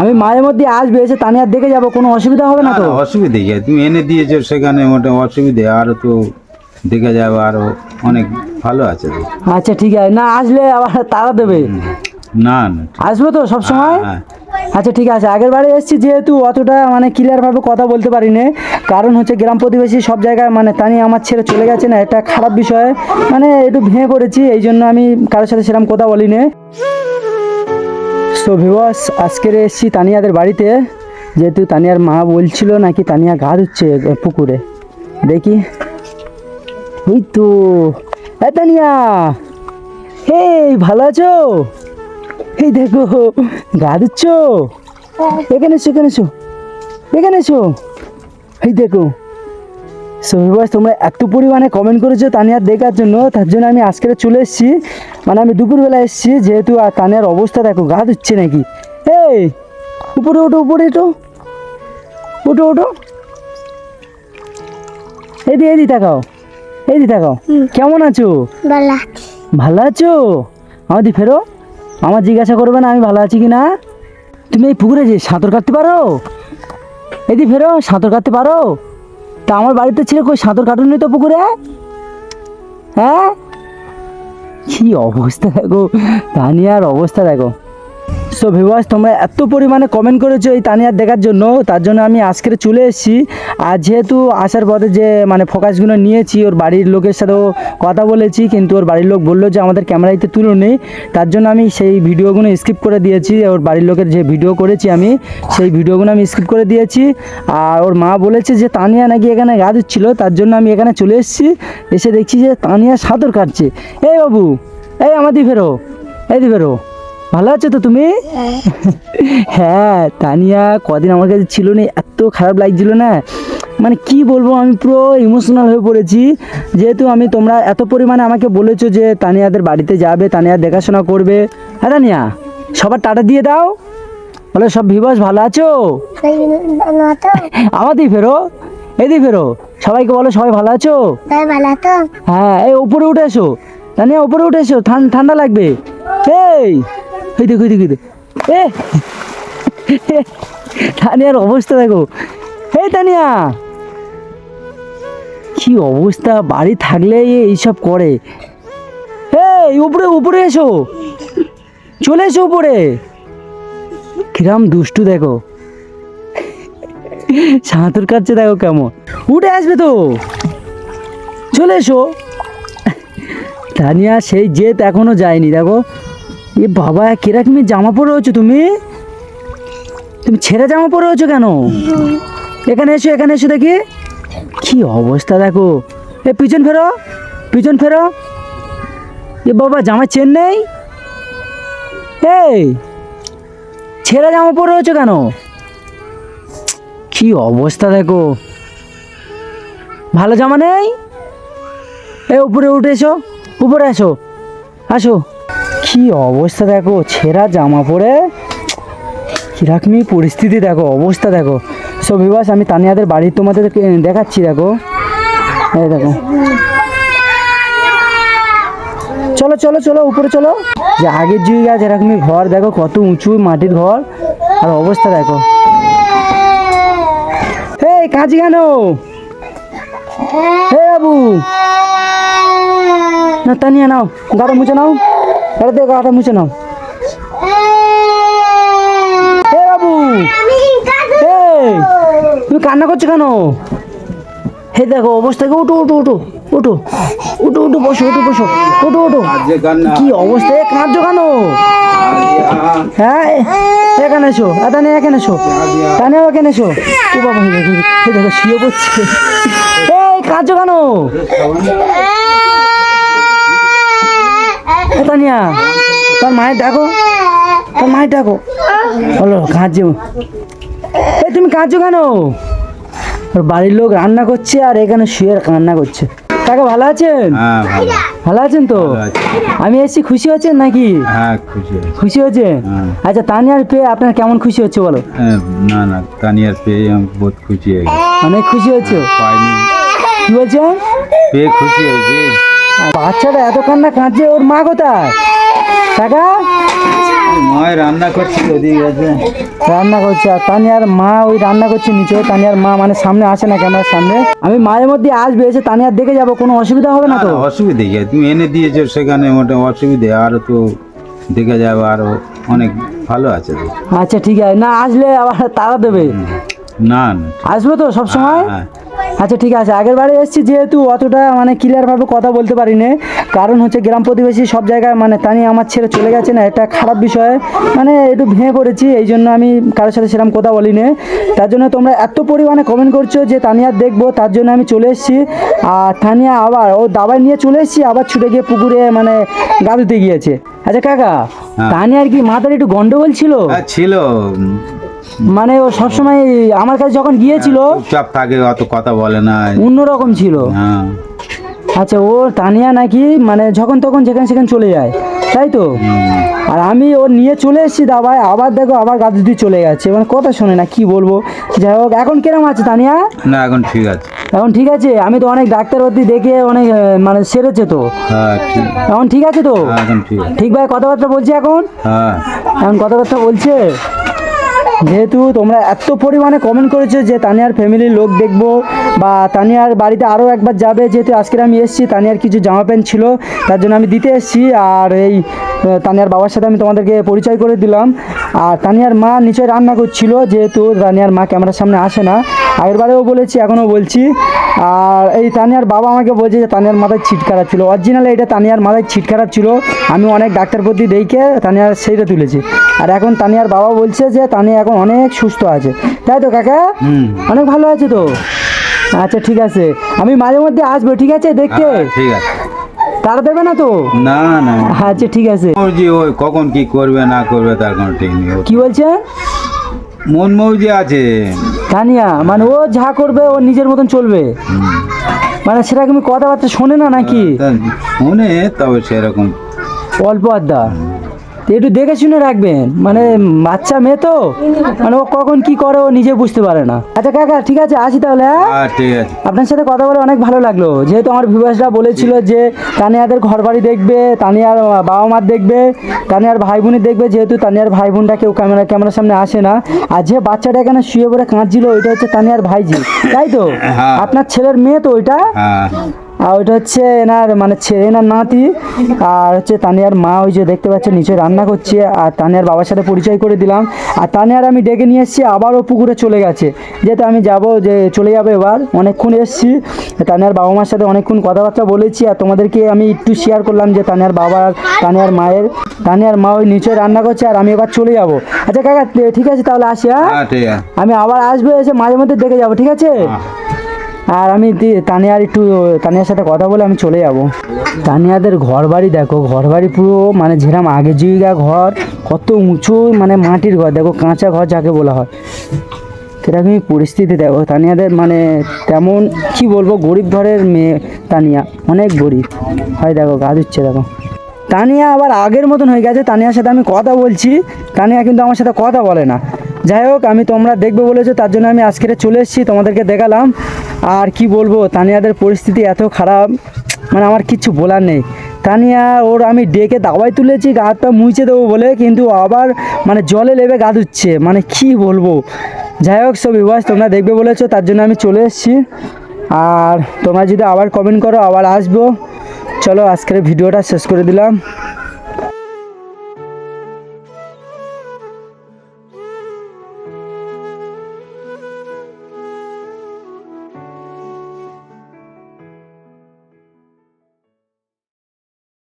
আমি মাঝে মধ্যে আসবে এসে তানিয়ার দেখে যাব কোনো অসুবিধা হবে না না, তো অসুবিধে কি? তুমি এনে দিয়েছ সেখানে মোটা অসুবিধে আরও তো দেখে যাবে আরও অনেক ভালো আছে আচ্ছা ঠিক আছে। না আসলে আবার তাড়া দেবে। না না আসবে তো সব সময়? হ্যাঁ, আচ্ছা ঠিক আছে। আগের বারে এসেছি যেহেতু অতটা মানে ক্লিয়ারভাবে কথা বলতে পারি পারিনি। কারণ হচ্ছে গ্রাম প্রতিবেশী সব জায়গায় মানে তানি আমার ছেড়ে চলে গেছে না এটা খারাপ বিষয়। মানে একটু ভেঙে পড়েছি এই জন্য আমি কারোর সাথে সেরকম কথা বলিনি। সো ভিওয়াস আজকের এসেছি তানিয়াদের বাড়িতে। যেহেতু তানিয়ার মা বলছিল নাকি তানিয়া গা ধুচ্ছে পুকুরে। দেখি। এই তো। এ তানিয়া! হে ভালো আছো? এই দেখো গা দিচ্ছ এখানে এসো এখানে এসো। এখানে এসো। এই দেখো। সবিবাস তোমরা এত পরিমাণে কমেন্ট করেছ তানিয়ার দেখার জন্য তার জন্য আমি আজকে চলে এসেছি। মানে আমি দুপুরবেলা এসেছি যেহেতু আর তানিয়ার অবস্থা দেখো গা ধুচ্ছে নাকি। এই উপরে ওঠো উপরে ওঠো। ওঠো ওঠো। এদি এদি তাকাও। এদি তাকাও। কেমন আছো? ভালো। আছো? আমাদের ফেরো। আমার জিজ্ঞাসা করবে না আমি ভালো আছি কি না। তুমি এই পুকুরে যে সাঁতার কাটতে পারো? এদি ফেরো সাঁতার কাটতে পারো? তা আমার বাড়িতে ছিল কই সাঁতর কাটুনি তো পুকুরে? হ্যাঁ? কি অবস্থা দেখো তা নিয়ে আর অবস্থা দেখো। সো ভিভাস তোমরা এত পরিমাণে কমেন্ট করেছ এই তানিয়ার দেখার জন্য, তার জন্য আমি আজকে চলে এসেছি। আর যেহেতু আসার পথে যে মানে ফোকাসগুলো নিয়েছি, ওর বাড়ির লোকের সাথেও কথা বলেছি, কিন্তু ওর বাড়ির লোক বলল যে আমাদের ক্যামেরাইতে তুলো নেই, তার জন্য আমি সেই ভিডিওগুলো স্কিপ করে দিয়েছি। ওর বাড়ির লোকের যে ভিডিও করেছি আমি, সেই ভিডিওগুলো আমি স্কিপ করে দিয়েছি। আর ওর মা বলেছে যে, তানিয়া নাকি এখানে গা দিচ্ছিল, তার জন্য আমি এখানে চলে এসেছি। এসে দেখছি যে তানিয়া সাঁতার কাটছে। এই বাবু, এই আমাদের ফেরো, এই দি ফেরো। ভালো আছো তো তুমি? হ্যাঁ তানিয়া, কদিন আমার কাছে ছিল না এত খারাপ লাগছিল না। মানে কি বলব, আমি পুরো ইমোশনাল হয়ে পড়েছি। যেহেতু আমি তোমরা এত পরিমাণে আমাকে বলেছ যে তানিয়াদের বাড়িতে যাবে, তানিয়া দেখাশোনা করবে। হ্যাঁ তানিয়া, সবার টাটা দিয়ে দাও। বলে, সব ভিবাস ভালো আছো? আমাদেরই ফেরো এদি ফেরো। সবাইকে বলো, সবাই ভালো আছো? হ্যাঁ এই উপরে উঠে এসো। তানিয়া, উপরে উঠে এসো ঠান্ডা লাগবে। এই এই দেখো দেখো। এ তানিয়ার অবস্থা দেখো। এই তানিয়া। কি অবস্থা? বাড়ি থাকলে এইসব করে। এই, উপরে উপরে এসো। চলে এসো উপরে। কিরাম দুষ্টু দেখো। সাঁতার কাটছে দেখো কেমন। উঠে আসবে তো। চলে এসো। তানিয়া, সেই জেদ এখনও যায়নি, দেখো। এ বাবা কিরকমই জামা পরে রয়েছো তুমি? তুমি ছেঁড়া জামা পরে রয়েছো কেন? এখানে এসো এখানে এসো দেখি। কি অবস্থা দেখো। এ, পিছন ফেরো পিছন ফেরো। এ বাবা জামা চেন নেই? এই, ছেঁড়া জামা পরে রয়েছো কেন? কি অবস্থা দেখো। ভালো জামা নেই? এ, উপরে উঠে এসো, উপরে আসো আসো। কি অবস্থা দেখো, ছেঁড়া জামা পরে? কিরকমই পরিস্থিতি দেখো, অবস্থা দেখো। সো বিবাস আমি তানিয়াদের বাড়ি তোমাদের দেখাচ্ছি, দেখো। এই দেখো। চলো চলো চলো, উপরে চলো। যে আগের যুগে গাছ এরকমই ঘর, দেখো, কত উঁচু মাটির ঘর। আর অবস্থা দেখো। এই কাঁচি কেন? হে বাবু। না, তানিয়া, নাও গাটা মুছে নাও। গাটা দেখো গাটা মুছে নাও। হে বাবু এই তুমি কান্না করছ কেন? হে দেখো অবস্থা উঠো উঠো উঠো উঠো উঠো উঠো বসো উঠো বসো উঠো উঠো। কি অবস্থা? কাঁদছো কেন? হ্যাঁ এখানে এসো। আ, তানিয়া এখানে এসো। তানিয়া এখানে এসো। ও বাবা হে দেখো হে শুয়ে পড়ছে। এই কাঁদছো কেন? তানিয়া তার মায়ের ডাকো। তার মায়ের ডাকো। বলো কাঁদছো? এ তুমি কাঁদছো কেন? ওর বাড়ির লোক রান্না করছে আর এখানে শুয়ে রান্না করছে। কাকা ভালো আছেন? হ্যাঁ ভালো আছেন তো? আমি এসেছি খুশি হচ্ছেন নাকি? হ্যাঁ খুশি। হচ্ছে হ্যাঁ। আচ্ছা তানিয়ার পেয়ে আপনার কেমন খুশি হচ্ছে বলো? না না তানিয়ার পেয়ে আমি বহুত খুশি হয়ে অনেক খুশি হচ্ছে কি বলছেন পেয়ে খুশি হয়েছি। বাচ্চাটা এত কান্না কাঁদছে ওর মা কোথায়? কাকা? মায়ের রান্না আছে রান্না করছে আর তানিয়ার মা ওই রান্না করছে নিচে তানিয়ার মা মানে সামনে আসে না ক্যামেরার সামনে। আমি মাঝে মধ্যে আসবে এসে তানিয়ার দেখে যাব কোনো অসুবিধা হবে না তো? অসুবিধে কি? তুমি এনে দিয়েছ সেখানে মোটা অসুবিধে আরও তো দেখে যাবে আরও অনেক ভালো আছে আচ্ছা ঠিক আছে। না আসলে আবার তাড়া দেবে। না না। আসব তো সব সময়? হ্যাঁ। আচ্ছা ঠিক আছে। আগের বারে এসেছি যেহেতু অতটা মানে ক্লিয়ারভাবে কথা বলতে পারি পারিনি। কারণ হচ্ছে গ্রাম প্রতিবেশী সব জায়গায় মানে তানি আমার ছেলে চলে গেছে না এটা খারাপ বিষয়। মানে একটু ভেঙে পড়েছি এই জন্য আমি কারোর সাথে সেরকম কথা বলিনি। তার জন্য তোমরা এত পরিমাণে কমেন্ট করছ যে তানিয়া দেখব তার জন্য আমি চলে এসেছি। আর তানিয়া আবার ও দাবায় নিয়ে চলে এসেছি আবার ছুটে গিয়ে পুকুরে মানে গা ধুতে গিয়েছে। আচ্ছা কাকা হ্যাঁ। তানিয়ার কি মাথার একটু গন্ডগোল ছিল? হ্যাঁ, ছিল। মানে ও সবসময় আমার কাছে যখন গিয়েছিল চুপচাপ থাকে অত কথা বলে না। অন্যরকম ছিল। হ্যাঁ। আচ্ছা ও তানিয়া নাকি মানে যখন তখন যেখানে সেখানে চলে যায় তাই তো? আর আমি ও নিয়ে চলে এসেছি দাবায় আবার দেখো আবার গাছ দিয়ে চলে গেছে। মানে কথা শোনে না কি বলব? যাই হোক এখন কিরম আছে তানিয়া? না এখন ঠিক আছে। এখন ঠিক আছে? আমি তো অনেক ডাক্তার ডাক্তারপাতি দেখে অনেক মানে সেরেছে তো। হ্যাঁ এখন ঠিক আছে তো? হ্যাঁ, ঠিক ঠিক ভাই কথাবার্তা বলছি এখন? হ্যাঁ। এখন কথাবার্তা বলছে? যেহেতু তোমরা এত পরিমাণে কমেন্ট করেছ যে তানিয়ার ফ্যামিলির লোক দেখব বা তানিয়ার বাড়িতে আরও একবার যাবে, যেহেতু আজকের আমি এসেছি, তানিয়ার কিছু জামা প্যান্ট ছিল, তার জন্য আমি দিতে এসেছি। আর এই তানিয়ার বাবার সাথে আমি তোমাদেরকে পরিচয় করে দিলাম। আর তানিয়ার মা নিচে রান্না করছিল যেহেতু তানিয়ার মা ক্যামেরার সামনে আসে না। আগেরবারেও বলেছি এখনও বলছি। আর এই তানিয়ার বাবা আমাকে বলছে যে তানিয়ার মাথায় ছিট খারাপ ছিল। অরিজিনাল এটা তানিয়ার মাথায় ছিট খারাপ ছিল। আমি অনেক ডাক্তার প্রতি দেখে তানিয়ার সেইটা তুলেছি। আর এখন তানিয়ার বাবা বলছে যে তানিয়া এখন অনেক সুস্থ আছে। তাই তো কাকা? অনেক ভালো আছে তো? আচ্ছা ঠিক আছে। আমি মাঝে মধ্যে আসব ঠিক আছে? দেখতে? হ্যাঁ, ঠিক আছে। তারা দেবে না তো? না না। আচ্ছা ঠিক আছে। মৌজি ওই কখন কি করবে না করবে তার কোনো ঠিক নেই। কি বলছে? মন মৌজি আছে। তানিয়া মানে ও যা করবে ও নিজের মতন চলবে। মানে সেটা তুমি কথাবার্তা শোনে না নাকি? শোনে তবে সেরকম। অল্প আড্ডা। একটু দেখে শুনে রাখবেন। মানে বাচ্চা মেয়ে তো মানে ও কখন কি করে ও নিজে বুঝতে পারে না। আচ্ছা কাকা ঠিক আছে আসি তাহলে হ্যাঁ? ঠিক আছে। আপনার সাথে কথা বলে অনেক ভালো লাগল। যেহেতু আমার ভিউয়ার্সরা বলেছিল যে তানিয়াদের ঘর বাড়ি দেখবে তানিয়ার বাবা মার দেখবে তানিয়ার ভাই বোনের দেখবে যেহেতু তানিয়ার ভাই বোনটা কেউ ক্যামেরা ক্যামেরার সামনে আসে না। আর যে বাচ্চাটা এখানে শুয়ে পড়ে কাঁদছিল ওইটা হচ্ছে তানিয়ার ভাইজি। তাই তো? হ্যাঁ। আপনার ছেলের মেয়ে তো ওইটা? হ্যাঁ। আর ওইটা হচ্ছে এনার মানে ছেলে এনার নাতি আর হচ্ছে তানিয়ার মা ওই যে দেখতে পাচ্ছে নিচে রান্না করছে আর তানিয়ার বাবার সাথে পরিচয় করে দিলাম। আর তানিয়ার আমি ডেকে নিয়ে এসেছি আবারও পুকুরে চলে গেছে। যেহেতু আমি যাব যে চলে যাবে এবার অনেকক্ষণ এসেছি। তানিয়ার বাবা মার সাথে অনেকক্ষণ কথাবার্তা বলেছি আর তোমাদেরকে আমি একটু শেয়ার করলাম যে তানিয়ার বাবার তানিয়ার মায়ের তানিয়ার মা ওই নিচে রান্না করছে আর আমি এবার চলে যাব। আচ্ছা কাকা ঠিক আছে তাহলে আসি হ্যাঁ? হ্যাঁ আমি আবার আসব এসে মাঝে মধ্যে দেখে যাব ঠিক আছে। আর আমি তানিয়ার একটু, তানিয়ার সাথে কথা বলে আমি চলে যাব। তানিয়াদের ঘর বাড়ি দেখো ঘর বাড়ি পুরো মানে যেরকম আগে জিগা ঘর, কত উঁচু মানে মাটির ঘর, দেখো কাঁচা ঘর যাকে বলা হয়। সেরকমই পরিস্থিতি দেখো, তানিয়াদের মানে তেমন, কি বলব, গরিব ঘরের মেয়ে তানিয়া, অনেক গরিব। হয় দেখো, গা দিচ্ছে দেখো। তানিয়া আবার আগের মতন হয়ে গেছে, তানিয়ার সাথে আমি কথা বলছি, তানিয়া কিন্তু আমার সাথে কথা বলে না। যাই হোক, আমি তোমরা দেখবে বলেছ, তার জন্য আমি আজকে চলে এসেছি, তোমাদেরকে দেখালাম। আর কি বলব, তানিয়াদের পরিস্থিতি এত খারাপ মানে আমার কিচ্ছু বলার নেই। তানিয়া, ওর আমি ডেকে দাওয়াই তুলেছি, গা হাত মুছে দেবো বলে, কিন্তু আবার মানে জলে লেবে গা ধুচ্ছে মানে কি বলব। যাই হোক, সব বিবাস তোমরা দেখবে বলেছ, তার জন্য আমি চলে এসেছি। আর তোমরা যদি আবার কমেন্ট করো, আবার আসব। চলো, আজকের ভিডিওটা শেষ করে দিলাম।